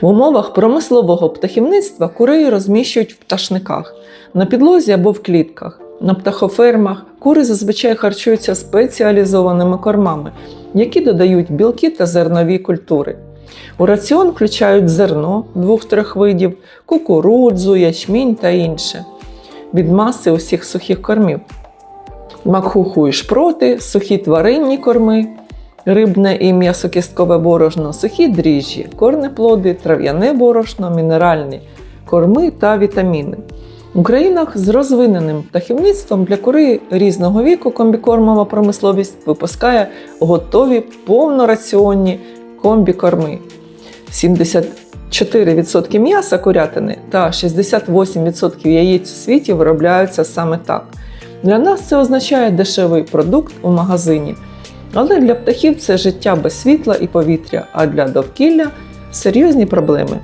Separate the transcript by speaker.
Speaker 1: В умовах промислового птахівництва кури розміщують в пташниках на підлозі або в клітках. На птахофермах кури зазвичай харчуються спеціалізованими кормами, які додають білки та зернові культури. У раціон включають зерно двох-трьох видів, кукурудзу, ячмінь та інше. Від маси усіх сухих кормів. Макхуху і шпроти, сухі тваринні корми, рибне і м'ясокісткове борошно, сухі дріжджі, корнеплоди, трав'яне борошно, мінеральні корми та вітаміни. У країнах з розвиненим птахівництвом для кури різного віку комбікормова промисловість випускає готові повнораціонні комбікорми. 74% м'яса курятини та 68% яєць у світі виробляються саме так. Для нас це означає дешевий продукт у магазині. Але для птахів це життя без світла і повітря, а для довкілля серйозні проблеми.